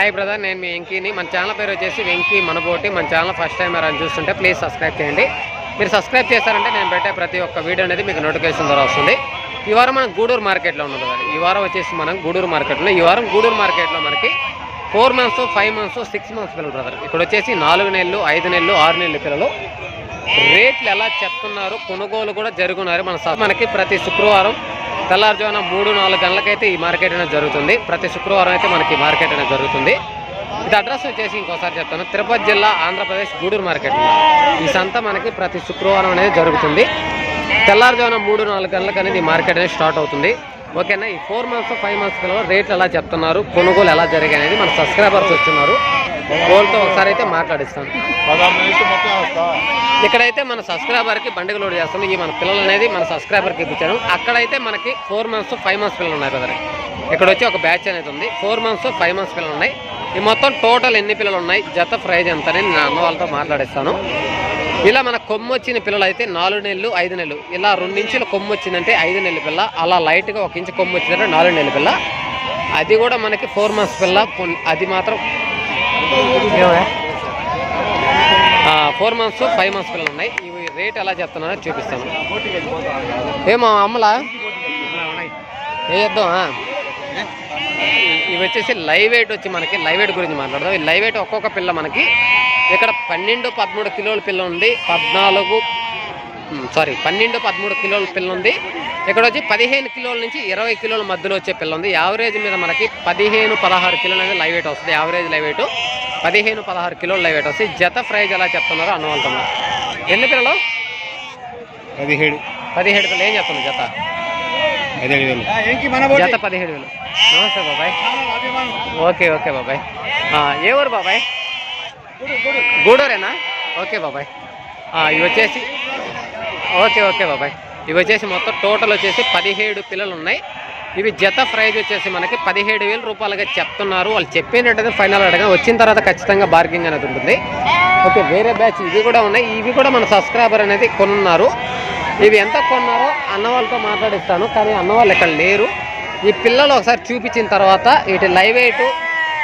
Hi brother నేను మీ వెంకీని. మన channel పేరు వచ్చేసి వెంకీ మనబోటి. మన ఛానల్ ఫస్ట్ టైం ఎవరైనా చూస్తుంటే ప్లీజ్ సబ్స్క్రైబ్ చేయండి. మీరు సబ్స్క్రైబ్ చేశారంటే నేను పెట్టే ప్రతి ఒక్క వీడియో అనేది మీకు నోటిఫికేషన్ ద్వారా వస్తుంది. ఈ వారం మనం గూడూరు మార్కెట్లో ఉన్నాం కదా ఈ వారం వచ్చేసి మనం గూడూరు మార్కెట్లో ఈ వారం గూడూరు మార్కెట్లో మనకి four months five months six months పిల్లలు బ్రదర్. ఇక్కడ వచ్చేసి నాలుగు నెలలు ఐదు నెలలు ఆరు నెలలు పిల్లలు. రేట్లు ఎలా చెప్తున్నారు కొనుగోలు కూడా జరుగున్నారు మన స- మనకి ప్రతి శుక్రవారం తెల్లారుజామున మూడు నాలుగు గంటలకైతే ఈ మార్కెట్ అనేది జరుగుతుంది. ప్రతి శుక్రవారం అయితే మనకి ఈ మార్కెట్ అనేది జరుగుతుంది. ఇది అడ్రస్ వచ్చేసి ఇంకోసారి చెప్తాను. తిరుపతి జిల్లా ఆంధ్రప్రదేశ్ గూడూరు మార్కెట్ ఈ సంత మనకి ప్రతి శుక్రవారం అనేది జరుగుతుంది. తెల్లారుజామున మూడు నాలుగు గంటలకు అనేది ఈ మార్కెట్ అనేది స్టార్ట్ అవుతుంది. ఓకేనా? ఈ ఫోర్ మంత్స్ ఫైవ్ మంత్స్ రేట్లు ఎలా చెప్తున్నారు? కొనుగోలు ఎలా జరిగాయి అనేది మన సబ్స్క్రైబర్స్ వచ్చిన్నారు వాళ్ళతో ఒకసారి అయితే మాట్లాడిస్తాను ఇక్కడైతే మన సబ్స్క్రైబర్కి బండికి లోడ్ చేస్తాం ఈ మన పిల్లలు అనేది మన సబ్స్క్రైబర్కి ఇప్పించాను. అక్కడైతే మనకి ఫోర్ మంత్స్ ఫైవ్ మంత్స్ పిల్లలు ఉన్నాయి బ్రదర్ ఇక్కడ వచ్చి ఒక బ్యాచ్ అనేది ఉంది. ఫోర్ మంత్స్ ఫైవ్ మంత్స్ పిల్లలు ఉన్నాయి. ఈ మొత్తం టోటల్ ఎన్ని పిల్లలు ఉన్నాయి? జత ప్రైజ్ ఎంత అని నేను అన్న వాళ్ళతో మాట్లాడిస్తాను. ఇలా మన కొమ్ము వచ్చిన పిల్లలు అయితే నాలుగు నెలలు ఐదు నెలలు. ఇలా రెండు ఇంచుల కొమ్ము వచ్చిందంటే ఐదు నెలల పిల్ల. అలా లైట్గా ఒక ఇంచు కొమ్ము వచ్చిందంటే నాలుగు నెలల పిల్ల. అది కూడా మనకి ఫోర్ మంత్స్ పిల్ల. అది మాత్రం ఫోర్ మంత్స్ ఫైవ్ మంత్స్ పిల్లలు ఉన్నాయి. ఇవి రేట్ ఎలా చెప్తున్నారో చూపిస్తాను. ఏమో అమ్మలా? వేయద్దాం ఇవి వచ్చేసి లైవ్ వెయిట్ వచ్చి మనకి లైవ్ వెయిట్ గురించి మాట్లాడదాం. ఈ లైవ్ వెయిట్ ఒక్కొక్క పిల్ల మనకి ఇక్కడ పన్నెండు పదమూడు కిలోల పిల్ల ఉంది. పద్నాలుగు సారీ పన్నెండు పదమూడు కిలోల పిల్ల ఉంది. ఇక్కడ వచ్చి పదిహేను కిలోల నుంచి ఇరవై కిలోల మధ్యలో వచ్చే పిల్ల ఉంది. యావరేజ్ మీద మనకి పదిహేను పదహారు కిలోలు అనేది లైవ్ వెయిట్ వస్తుంది. యావరేజ్ లైవ్ వెయిట్ పదిహేను పదహారు కిలోలు లైవ్ వస్తుంది జత ప్రైజ్ ఎలా చెప్తున్నారో అన్నవాళ్ళతో ఎన్ని పిల్లలు? పదిహేడు. పదిహేడు పిల్లలు. ఏం చెప్తున్నారు జత? పదిహేడు వేలు. జత పదిహేడు వేలు. నమస్తే బాబాయ్. ఓకే ఓకే బాబాయ్. ఆ, ఏ ఊరు బాబాయ్? గూడూరేనా? ఓకే బాబాయ్. ఆ, ఇవి వచ్చేసి ఓకే ఓకే బాబాయ్. ఇవి వచ్చేసి మొత్తం టోటల్ వచ్చేసి పదిహేడు పిల్లలు ఉన్నాయి. ఇవి జత ప్రైజ్ వచ్చేసి మనకి పదిహేడు వేల రూపాయలుగా చెప్తున్నారు. వాళ్ళు చెప్పినట్టయితే ఫైనల్ అడగా వచ్చిన తర్వాత ఖచ్చితంగా బార్గింగ్ అనేది ఉంటుంది. ఓకే వేరే బ్యాచ్ ఇవి కూడా ఉన్నాయి. ఇవి కూడా మన సబ్స్క్రైబర్ అనేది కొనున్నారు. ఇవి ఎంత కొన్నారో అన్న వాళ్ళతో మాట్లాడిస్తాను. కానీ అన్న వాళ్ళు ఇక్కడ లేరు. ఈ పిల్లలు ఒకసారి చూపించిన తర్వాత ఇటు లైవ్ వెయిట్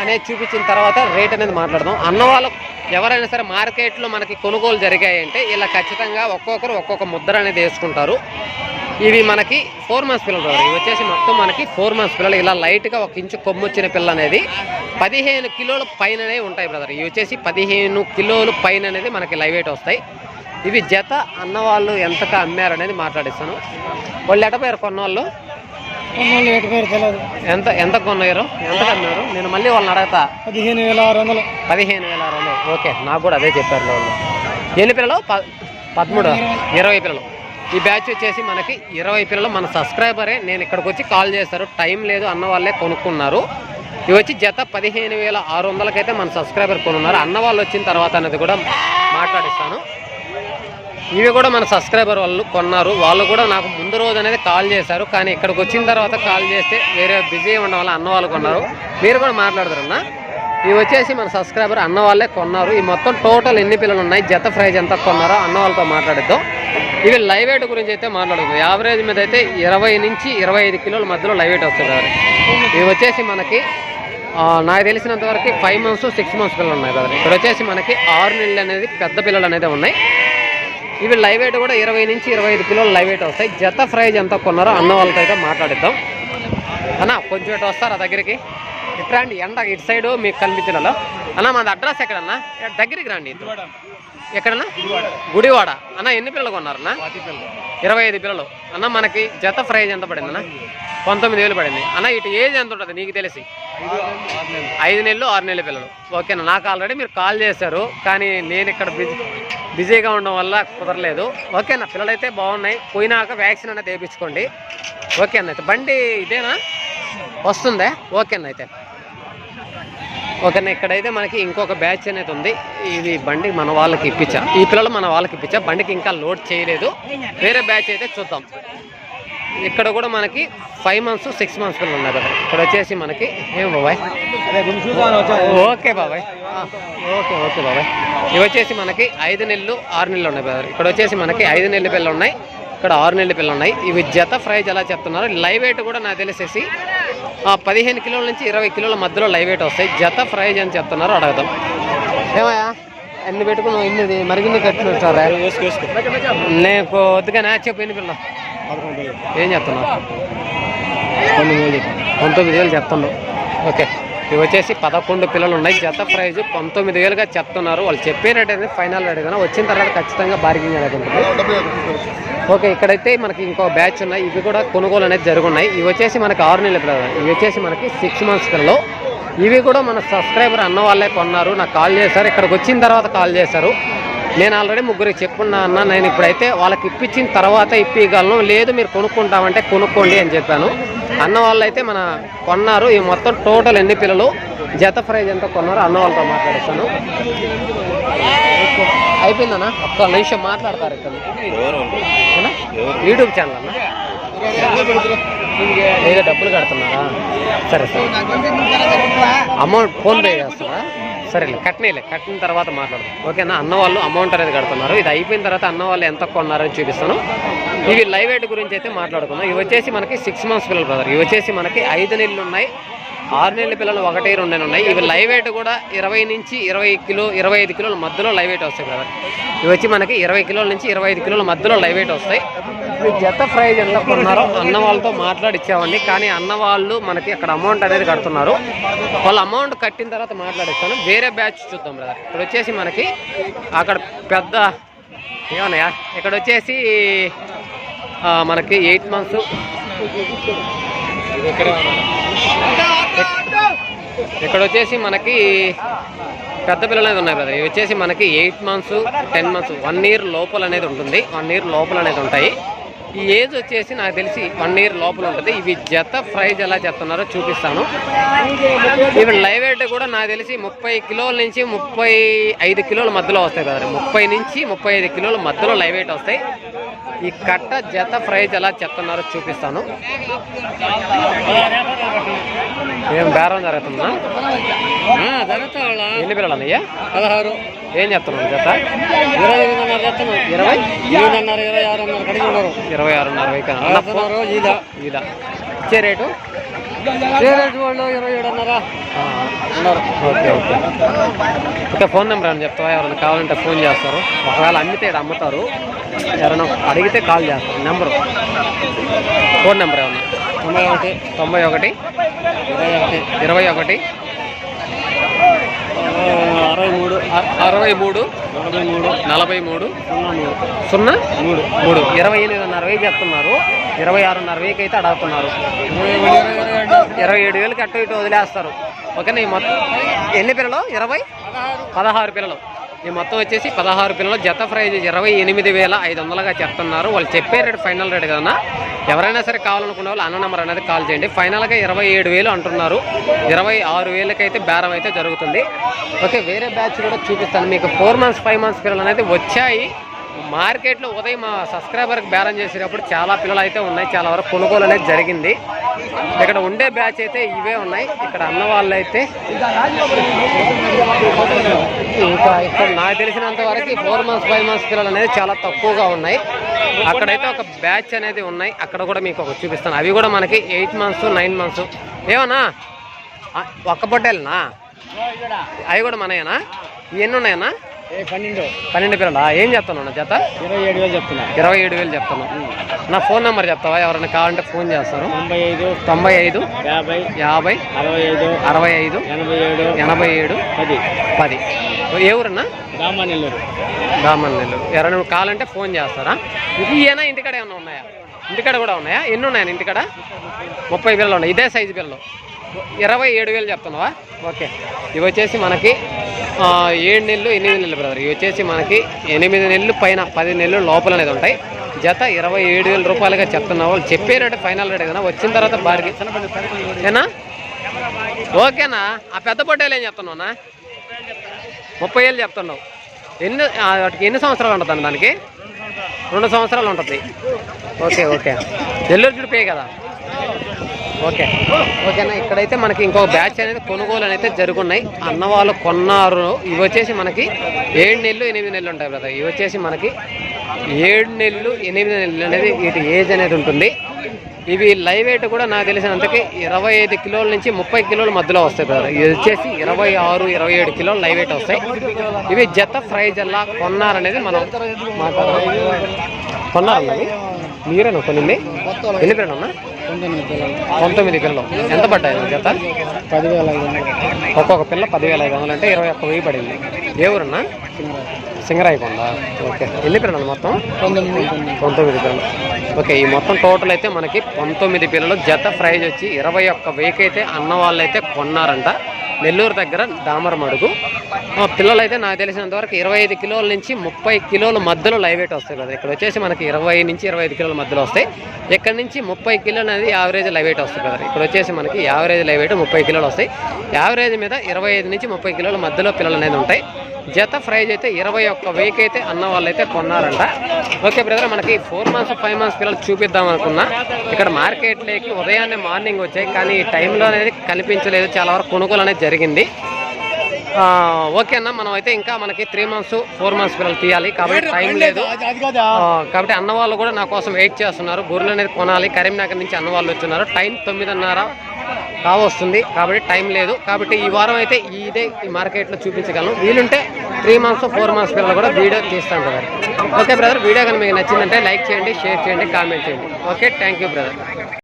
అనేది చూపించిన తర్వాత రేట్ అనేది మాట్లాడదాం. అన్నవాళ్ళు ఎవరైనా సరే మార్కెట్లో మనకి కొనుగోలు జరిగాయంటే ఇలా ఖచ్చితంగా ఒక్కొక్కరు ఒక్కొక్క ముద్ర అనేది వేసుకుంటారు. ఇవి మనకి ఫోర్ మంత్స్ పిల్లలు ఇవి వచ్చేసి మొత్తం మనకి ఫోర్ మంత్స్ పిల్లలు. ఇలా లైట్గా ఒక ఇంచు కొమ్ము వచ్చిన పిల్ల అనేది పదిహేను కిలోల పైననే ఉంటాయి బ్రదర్. ఇవి వచ్చేసి పదిహేను కిలోలు పైన అనేది మనకి లైవ్ వెయిట్ వస్తాయి. ఇవి జత అన్నవాళ్ళు ఎంతగా అమ్మారు అనేది మాట్లాడిస్తాను. వాళ్ళు ఎటపోయారు కొన్నవాళ్ళు ఎంత ఎంత కొన్నారు? ఎంత అమ్మారు నేను మళ్ళీ వాళ్ళని అడగతా. పదిహేను వేల ఆరు వందలు. పదిహేను వేల ఆరు వందలు. ఓకే నాకు కూడా అదే చెప్పారు వాళ్ళు. ఎన్ని పిల్లలు? పదమూడు. ఇరవై పిల్లలు. ఈ బ్యాచ్ వచ్చేసి మనకి ఇరవై పిల్లలు. మన సబ్స్క్రైబరే. నేను ఇక్కడికి వచ్చి కాల్ చేస్తారు టైం లేదు అన్న వాళ్ళే కొనుక్కున్నారు. ఇవి వచ్చి జత పదిహేను వేల ఆరు వందలకైతే మన సబ్స్క్రైబర్ కొనున్నారు. అన్న వాళ్ళు వచ్చిన తర్వాత అనేది కూడా మాట్లాడిస్తాను. ఇవి కూడా మన సబ్స్క్రైబర్ వాళ్ళు కొన్నారు. వాళ్ళు కూడా నాకు ముందు రోజు అనేది కాల్ చేశారు. కానీ ఇక్కడికి వచ్చిన తర్వాత కాల్ చేస్తే వేరే బిజీ ఉండడం వల్ల అన్న వాళ్ళు కొన్నారు. మీరు కూడా మాట్లాడతారన్న ఇవి వచ్చేసి మన సబ్స్క్రైబర్ అన్న వాళ్ళే కొన్నారు. ఈ మొత్తం టోటల్ ఎన్ని పిల్లలు ఉన్నాయి జత ప్రైజ్ ఎంత కొన్నారో అన్న వాళ్ళతో మాట్లాడిద్దాం. ఇవి లైవ్ వెయిట్ గురించి అయితే మాట్లాడుకుందాం. యావరేజ్ మీద అయితే ఇరవై నుంచి ఇరవై ఐదు కిలోల మధ్యలో లైవ్ వెయిట్ వస్తుంది ఇవి వచ్చేసి మనకి నాకు తెలిసినంత వరకు ఫైవ్ మంత్స్ సిక్స్ మంత్స్ పిల్లలు ఉన్నాయి కదా ఇక్కడ వచ్చేసి మనకి ఆరు నెలలు అనేది పెద్ద పిల్లలు అనేది ఉన్నాయి. ఇవి లైవ్ వెయిట్ కూడా ఇరవై నుంచి ఇరవై ఐదు కిలోలు లైవ్ వెయిట్ వస్తాయి. జత ప్రైజ్ ఎంత కొన్నారో అన్న వాళ్ళతో అయితే మాట్లాడిద్దాం. అన్న కొంచెం వస్తారు వస్తారా దగ్గరికి? ఇటు రండి ఎండ ఇటు సైడ్ మీకు కనిపించిన. అన్న. మాది అడ్రస్ ఎక్కడన్నా? దగ్గరికి రండి. ఎక్కడన్నా? గుడివాడ. అన్న ఎన్ని పిల్లలు కొన్నారన్నా? ఇరవై ఐదు పిల్లలు. అన్న మనకి జత ప్రైజ్ ఎంత పడింది అన్న? పంతొమ్మిది వేలు పడింది. అన్న ఇటు ఏజ్ ఎంత ఉంటుంది నీకు తెలిసి? ఐదు నెలలు ఆరు నెలల పిల్లలు. ఓకేనా? నాకు ఆల్రెడీ మీరు కాల్ చేశారు కానీ నేను ఇక్కడ బిజీ బిజీగా ఉండడం వల్ల కుదరలేదు. ఓకేనా? పిల్లలు అయితే బాగున్నాయి. పోయినాక వ్యాక్సిన్ అనేది వేయించుకోండి. ఓకేనా? అయితే బండి ఇదేనా? వస్తుందా? ఓకేనా? అయితే ఓకేనా ఇక్కడైతే మనకి ఇంకొక బ్యాచ్ అనేది ఉంది. ఇది బండి మన వాళ్ళకి ఇప్పించా. ఈ పిల్లలు మన వాళ్ళకి ఇప్పించా. బండికి ఇంకా లోడ్ చేయలేదు. వేరే బ్యాచ్ అయితే చూద్దాం. ఇక్కడ కూడా మనకి ఫైవ్ మంత్స్ సిక్స్ మంత్స్ పిల్లలు ఉన్నాయి ఇక్కడ వచ్చేసి మనకి ఏం బాబాయ్? ఓకే బాబాయ్. ఓకే ఓకే బాబాయ్. ఇవి వచ్చేసి మనకి ఐదు నెలలు ఆరు నెలలు ఉన్నాయి బ్రదర్. ఇక్కడ వచ్చేసి మనకి ఐదు నెలల పిల్లలు ఉన్నాయి. ఇక్కడ ఆరు నెలల పిల్లలు ఉన్నాయి. ఇవి జత ప్రైజ్ ఎలా చెప్తున్నారు? లైవ్ వెయిట్ కూడా నాకు తెలిసేసి పదిహేను కిలోల నుంచి ఇరవై కిలోల మధ్యలో లైవ్ వెయిట్ వస్తాయి. జత ప్రైజ్ అని చెప్తున్నారు అడగదాం. ఏమయ్యా ఎన్ని పెట్టుకున్నావు? ఇన్ని మరిగిన్ని కట్టినట్టారా నీకు వద్దుగానే చెప్పు ఎన్ని వేలు. ఏం చెప్తున్నావు పంతొమ్మిది వేలు చెప్తున్నావు. ఓకే. ఇవి వచ్చేసి పదకొండు పిల్లలు ఉన్నాయి. జత ప్రైజ్ పంతొమ్మిది వేలుగా చెప్తున్నారు. వాళ్ళు చెప్పే రేట్ అనేది ఫైనల్ రేట్ కదా. వచ్చిన తర్వాత ఖచ్చితంగా బార్గింగ్ అనేది ఉంటుంది. ఓకే ఇక్కడైతే మనకి ఇంకో బ్యాచ్ ఉన్నాయి. ఇవి కూడా కొనుగోలు అనేది జరుగున్నాయి. ఇవి వచ్చేసి మనకి ఆరు నెలల పిల్లలు ఇవి వచ్చేసి మనకి సిక్స్ మంత్స్ పిల్లలు. ఇవి కూడా మన సబ్స్క్రైబర్ అన్న వాళ్ళే కొన్నారు. నాకు కాల్ చేశారు. ఇక్కడికి వచ్చిన తర్వాత కాల్ చేశారు. నేను ఆల్రెడీ ముగ్గురికి చెప్పున్నా అన్న నేను ఇప్పుడైతే వాళ్ళకి ఇప్పించిన తర్వాత ఇప్పించగలను లేదు మీరు కొనుక్కుంటామంటే కొనుక్కోండి అని చెప్పాను. అన్న వాళ్ళు అయితే మన కొన్నారు. ఈ మొత్తం టోటల్ ఎన్ని పిల్లలు? జత ప్రైజ్ ఎంత కొన్నారో అన్న వాళ్ళతో మాట్లాడేస్తాను. అయిపోయిందన్నా? ఒక్క నిమిషం మాట్లాడతారు ఇక్కడ యూట్యూబ్ ఛానల్ అన్న? ఏదో డబ్బులు కడుతున్నారా? సరే సరే. అమౌంట్ ఫోన్ పే చేస్తారా? సరేలే కట్నేలే కట్టిన తర్వాత మాట్లాడదాం. ఓకేనా? అన్న వాళ్ళు అమౌంట్ అనేది కడుతున్నారు. ఇది అయిపోయిన తర్వాత అన్న వాళ్ళు ఎంత కొన్నారని చూపిస్తాను. ఇవి లైవ్ ఎయిట్ గురించి అయితే మాట్లాడుకుందాం. ఇవి వచ్చేసి మనకి సిక్స్ మంత్స్ పిల్లలు బ్రదర్ ఇవి వచ్చేసి మనకి ఐదు నెలలు ఉన్నాయి. ఆరు నెలల పిల్లలు ఒకటి రెండు నెలలు ఉన్నాయి. ఇవి లైవ్ వెయిట్ కూడా ఇరవై నుంచి ఇరవై కిలో ఇరవై ఐదు కిలోల మధ్యలో లైవ్ వెయిట్ వస్తాయి బ్రదర్ ఇవి వచ్చి మనకి ఇరవై కిలోల నుంచి ఇరవై ఐదు కిలోల మధ్యలో లైవ్ వెయిట్ వస్తాయి. ఇవి జత ప్రైజ్ ఎంత కొన్నారో? అన్న వాళ్ళతో మాట్లాడిచ్చామండి. కానీ అన్న వాళ్ళు మనకి అక్కడ అమౌంట్ అనేది కడుతున్నారు. వాళ్ళు అమౌంట్ కట్టిన తర్వాత మాట్లాడిస్తాను. వేరే బ్యాచ్ చూద్దాం బ్రదర్ ఇక్కడ వచ్చేసి మనకి అక్కడ పెద్ద ఏమన్నాయా? ఇక్కడ వచ్చేసి మనకి ఎయిట్ మంత్స్. ఇక్కడ వచ్చేసి మనకి పెద్ద పిల్లలు అనేది ఉన్నాయి బ్రదర్ ఇవి వచ్చేసి మనకి eight months ten months one year లోపల అనేది ఉంటుంది. వన్ ఇయర్ లోపల అనేది ఉంటాయి. ఈ ఏజ్ వచ్చేసి నాకు తెలిసి వన్ ఇయర్ లోపల ఉంటుంది. ఇవి జత ప్రైజ్ ఎలా చెప్తున్నారో చూపిస్తాను. ఇవి లైవ్ వెయిట్ కూడా నాకు తెలిసి ముప్పై కిలోల నుంచి ముప్పై ఐదు కిలోల మధ్యలో వస్తాయి కదా ముప్పై నుంచి ముప్పై ఐదు కిలోల మధ్యలో లైవ్ వెయిట్ వస్తాయి. ఈ కట్ట జత ప్రైజ్ ఎలా చెప్తున్నారో చూపిస్తాను. ఏం బేరం జరుగుతుందా? ఎన్ని పిల్లలు అన్నయ్యా పదహారు. ఏం చెప్తున్నాను జత? ఇరవై ఇరవై? ఎనిమిదిన్నర ఇరవై ఆరున్నర ఇరవై ఆరున్నర ఈద. ఇదా ఇచ్చే రేటు? పేరెంట్ వాళ్ళు ఇరవై ఏడున్నర. ఆ, ఉన్నారు. Okay okay. Okay phone number అని చెప్తావా? ఎవరైనా కావాలంటే ఫోన్ చేస్తారు. ఒకవేళ అమ్మితే ఈడ అమ్ముతారు. ఎవరైనా అడిగితే కాల్ చేస్తారు. నెంబరు. ఫోన్ నెంబర్ ఏమన్నా? తొంభై ఒకటి. తొంభై ఒకటి. ఇరవై ఒకటి. ఇరవై ఒకటి. అరవై మూడు. అరవై మూడు నలభై మూడు నలభై మూడు సున్నా మూడు. మూడు. ఇరవై ఎనిమిదిన్నర వెయ్యి చెప్తున్నారు ఇరవై ఆరున్నర వెయ్యికి అయితే అడుగుతున్నారు. ఇరవై ఇరవై ఏడు వేలకి అటు ఇటు వదిలేస్తారు. ఓకేనా ఈ మొత్తం? ఎన్ని పిల్లలు? ఇరవై? పదహారు పిల్లలు. ఈ మొత్తం వచ్చేసి పదహారు పిల్లలు జత ప్రైజ్ ఇరవై ఎనిమిది వేల ఐదు వందలుగా చెప్తున్నారు. వాళ్ళు చెప్పే రేటు ఫైనల్ రేట్ కదన్నా? ఎవరైనా సరే కావాలనుకునే వాళ్ళు అన్న నెంబర్ అనేది కాల్ చేయండి. ఫైనల్గా ఇరవై ఏడు వేలు అంటున్నారు. ఇరవై ఆరు వేలకైతే బేరం అయితే జరుగుతుంది. ఓకే వేరే బ్యాచ్ కూడా చూపిస్తాను. మీకు ఫోర్ మంత్స్ ఫైవ్ మంత్స్ పిల్లలు అనేది వచ్చాయి. మార్కెట్లో ఉదయం మా సబ్స్క్రైబర్కి బేరం చేసేటప్పుడు చాలా పిల్లలు అయితే ఉన్నాయి. చాలా వరకు కొనుగోలు అనేది జరిగింది. ఇక్కడ ఉండే బ్యాచ్ అయితే ఇవే ఉన్నాయి. ఇక్కడ అన్న వాళ్ళు అయితే ఇంకా ఇక్కడ నాకు తెలిసినంత వరకు ఫోర్ మంత్స్ ఫైవ్ మంత్స్ పిల్లలు అనేది చాలా తక్కువగా ఉన్నాయి. అక్కడైతే ఒక బ్యాచ్ అనేది ఉన్నాయి. అక్కడ కూడా మీకు ఒక చూపిస్తాను. అవి కూడా మనకి ఎయిట్ మంత్స్ నైన్ మంత్స్ ఏమన్నా? ఒక్క పొట్టేలనా? అవి కూడా మనయేనా? ఎన్ని ఉన్నాయన్నా పన్నెండు. పన్నెండు పిల్లలా? ఏం చెప్తాను జత? ఇరవై ఏడు వేలు చెప్తున్నా. ఇరవై ఏడు వేలు చెప్తాను నా ఫోన్ నెంబర్ చెప్తావా? ఎవరైనా కావాలంటే ఫోన్ చేస్తారు. తొంభై ఐదు తొంభై ఐదు యాభై యాభై అరవై ఐదు అరవై ఐదు ఎనభై ఏడు ఎనభై ఏడు పది. పది. ఏ ఊరన్నా? రామానెల్లూరు. రామన్ నెల్లూరు ఎవరైనా కావాలంటే ఫోన్ చేస్తారా? ఇవేనా ఇంటికాడ ఏమైనా ఉన్నాయా? ఇంటికాడ కూడా ఉన్నాయా? ఎన్ని ఉన్నాయా ఇంటికాడ? ముప్పై పిల్లలు ఉన్నాయి. ఇదే సైజు పిల్లలు ఇరవై ఏడు వేలు చెప్తున్నావా? ఓకే. ఇవి వచ్చేసి మనకి ఏడు నెలలు ఎనిమిది నెలలు బ్రదర్ ఇవి వచ్చేసి మనకి ఎనిమిది నెలలు పైన పది నెలలు లోపల అనేది ఉంటాయి. జత ఇరవై ఏడు వేల రూపాయలుగా చెప్తున్నావు వాళ్ళు చెప్పే రేటు ఫైనల్ రేట్ కదా వచ్చిన తర్వాత బార్గి ఏనా? ఓకేనా? ఆ పెద్ద పొట్టేలు ఏం చెప్తున్నావునా ముప్పై ఏళ్ళు చెప్తున్నావు. ఎన్ని వాటికి ఎన్ని సంవత్సరాలు ఉంటుంది దానికి? రెండు సంవత్సరాలు ఉంటుంది. Okay okay. ఎల్లూరు చుడిపోయి కదా? ఓకే. ఓకేనా ఇక్కడైతే మనకి ఇంకో బ్యాచ్ అనేది కొనుగోలు అనేది జరుగున్నాయి. అన్న వాళ్ళు కొన్నారు. ఇవి వచ్చేసి మనకి ఏడు నెలలు ఎనిమిది నెలలు ఉంటాయి బ్రదర్. ఇవి వచ్చేసి మనకి ఏడు నెలలు ఎనిమిది నెలలు అనేది వీటి ఏజ్ అనేది ఉంటుంది. ఇవి లైవ్ వెయిట్ కూడా నాకు తెలిసినంతకి ఇరవై ఐదు కిలోల నుంచి ముప్పై కిలోల మధ్యలో వస్తాయి బ్రదర్ ఇది వచ్చేసి ఇరవై ఆరు ఇరవై ఏడు కిలోలు లైవ్ వెయిట్ వస్తాయి. ఇవి జత ప్రైజ్ ఎలా కొన్నారనేది మనం కొన్నారన్నది మీరేనా కొనింది? ఎన్ని పిల్లలు పంతొమ్మిది పిల్లలు పిల్లలు ఎంత పడ్డాయి జత? పదివేల ఒక్కొక్క పిల్ల పదివేల ఐదు వందలు అంటే ఇరవై ఒక్క వెయ్యి పడింది. ఏ ఊరన్నా? సింగరాయకొండ ఓకే. ఎన్ని పిల్లలు మొత్తం? పంతొమ్మిది పిల్లలు. ఓకే ఈ మొత్తం టోటల్ అయితే మనకి పంతొమ్మిది పిల్లలు జత ప్రైజ్ వచ్చి ఇరవై ఒక్క వెయ్యికి అయితే అన్న వాళ్ళు అయితే కొన్నారంట. నెల్లూరు దగ్గర దామరమడుగు. పిల్లలు అయితే నాకు తెలిసినంత వరకు ఇరవై ఐదు కిలోల నుంచి ముప్పై కిలోల మధ్యలో లైవ్ వెయిట్ వస్తాయి కదా. ఇక్కడ వచ్చేసి మనకి ఇరవై నుంచి ఇరవై ఐదు కిలోల మధ్యలో వస్తాయి. ఇక్కడ నుంచి ముప్పై కిలోలు అనేది యావరేజ్ లైవ్ వెయిట్ వస్తుంది కదా. ఇక్కడ వచ్చేసి మనకి యావరేజ్ లైవ్ వెయిట్ ముప్పై కిలోలు వస్తాయి. యావరేజ్ మీద ఇరవై ఐదు నుంచి ముప్పై కిలోల మధ్యలో పిల్లలు అనేది ఉంటాయి. జత ప్రైజ్ అయితే ఇరవై ఒక్క వెయ్యికి అయితే అన్న వాళ్ళు అయితే కొన్నారంట. ఓకే బ్రదర్ మనకి ఫోర్ మంత్స్ ఫైవ్ మంత్స్ పిల్లలు చూపిద్దాం అనుకున్నా. ఇక్కడ మార్కెట్లోకి ఉదయాన్నే మార్నింగ్ వచ్చాయి కానీ ఈ టైంలో అనేది కనిపించలేదు. చాలా వరకు కొనుగోలు అనేది జరిగింది. ఓకే అన్న మనం అయితే ఇంకా మనకి త్రీ మంత్స్ ఫోర్ మంత్స్ పిల్లలు తీయాలి. కాబట్టి టైం లేదు. కాబట్టి అన్న వాళ్ళు కూడా నా కోసం వెయిట్ చేస్తున్నారు. గొర్రెలు అనేది కొనాలి. కరీంనగర్ నుంచి అన్న వాళ్ళు వచ్చున్నారు. టైం తొమ్మిదిన్నర కావస్తుంది. కాబట్టి టైం లేదు. కాబట్టి ఈ వారం అయితే ఇదే ఈ మార్కెట్లో చూపించగలను. వీలుంటే త్రీ మంత్స్ ఫోర్ మంత్స్ పిల్లలు కూడా వీడియో తీస్తాను బ్రదర్ ఓకే బ్రదర్. వీడియో కానీ మీకు నచ్చిందంటే లైక్ చేయండి షేర్ చేయండి కామెంట్ చేయండి. Okay thank you brother.